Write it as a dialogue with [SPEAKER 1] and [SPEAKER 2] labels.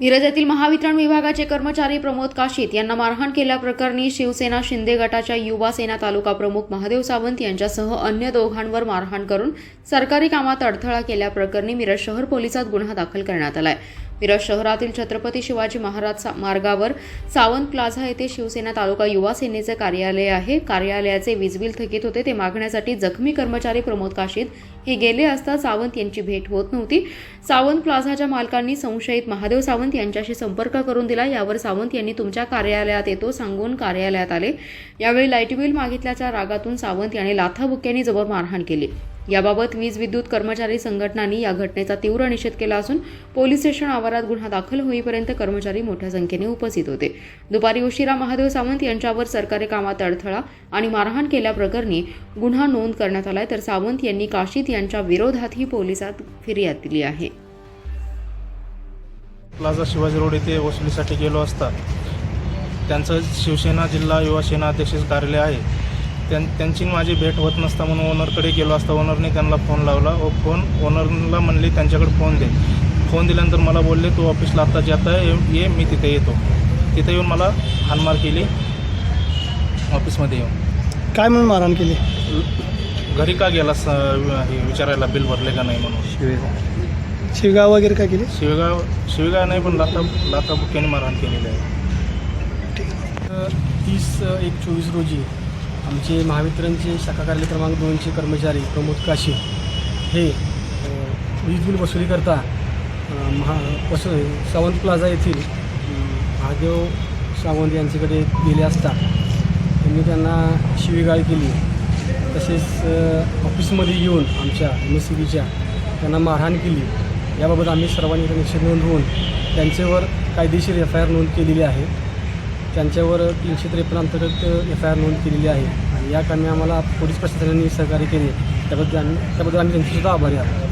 [SPEAKER 1] मिरज महावितरण विभागाचे कर्मचारी प्रमोद काशीत यांना मारहाण केल्याप्रकरणी शिवसेना शिंदे गटाच्या युवा सेना तालुका प्रमुख महादेव सावंत यांच्यासह अन्य दोघांवर मारहाण करून सरकारी कामात अडथळा केल्याप्रकरणी मिरज शहर पोलिसात गुन्हा दाखल करण्यात आलाय. मिरज शहरातील छत्रपती शिवाजी महाराज सा- मार्गावर सावंत प्लाझा येथे शिवसेना तालुका युवा सेनेचे कार्यालय आहे. कार्यालयाचे वीज बिल थकीत होते. ते मागण्यासाठी जखमी कर्मचारी प्रमोद काशीत हे गेले असता सावंत यांची भेट होत नव्हती. सावंत प्लाझाच्या मालकांनी संशयित महादेव सावंत सावंत यांच्याशी संपर्क करून दिला. यावर सावंत यांनी तुमच्या कार्यालयात येतो सांगून कार्यालयात आले. यावेळी लाइट बिल मागितल्याच्या रागातून सावंत यांनी लाथाबुक्यांनी जबर मारहाण केली. याबाबत वीज विद्युत कर्मचारी संघटनांनी या घटनेचा तीव्र निषेध केला असून पोलीस स्टेशन आवारात गुन्हा दाखल होईपर्यंत कर्मचारी मोठ्या संख्येने उपस्थित होते. दुपारी उशिरा महादेव सावंत यांच्यावर सरकारी कामात अडथळा आणि मारहाण केल्याप्रकरणी गुन्हा नोंद करण्यात आलाय तर सावंत यांनी काशीत यांच्या विरोधातही पोलिसात फिर्याद दिली आहे.
[SPEAKER 2] प्लाझा शिवाजी रोड येथे वसुलीसाठी गेलो असता त्यांचं शिवसेना जिल्हा युवा सेना अध्यक्ष कार्यालय आहे. त्यां त्यांची माझी भेट होत नसता म्हणून ओनरकडे गेलो असता ओनरने त्यांना फोन लावला. व फोन ओनरला म्हणले त्यांच्याकडे फोन दे. फोन दिल्यानंतर मला बोलले तू ऑफिसला आत्ता जात आहे ये- ये मी तिथे येतो. तिथे येऊन मला हानमार केली. ऑफिसमध्ये येऊन.
[SPEAKER 3] काय म्हणून मारहाण केली?
[SPEAKER 2] घरी का गेला स विचारायला बिल भरले का नाही म्हणून?
[SPEAKER 3] शिवगाव वगैरे काय केली?
[SPEAKER 2] शिवगाव शिवगाव नाही पण लाता लाता बुक्याने मारहाण केलेली आहे.
[SPEAKER 4] तीस एक चोवीस रोजी आमचे महावितरणचे शाखा कार्यालय क्रमांक दोनचे कर्मचारी प्रमोद काशी हे वीज बिल वसुलीकरता महा वसु सावंत प्लाझा येथील महादेव सावंत यांच्याकडे गेले असता त्यांनी त्यांना शिवीगाळ केली. तसेच ऑफिसमध्ये येऊन आमच्या एम एस सी बीच्या त्यांना मारहाण केली. याबाबत आम्ही सर्वांनी इथे निषेध नोंदवून त्यांच्यावर कायदेशीर एफ आय आर नोंद केलेली आहे. त्यांच्यावर तीनशे त्रेपन्न अंतर्गत एफ आय आर नोंद केलेली आहे. आणि या कामी आम्हाला पोलीस प्रशासनाने सहकार्य केले. त्याबद्दल आम्ही त्याबद्दल आम्ही त्यांचेसुद्धा आभारी आहोत.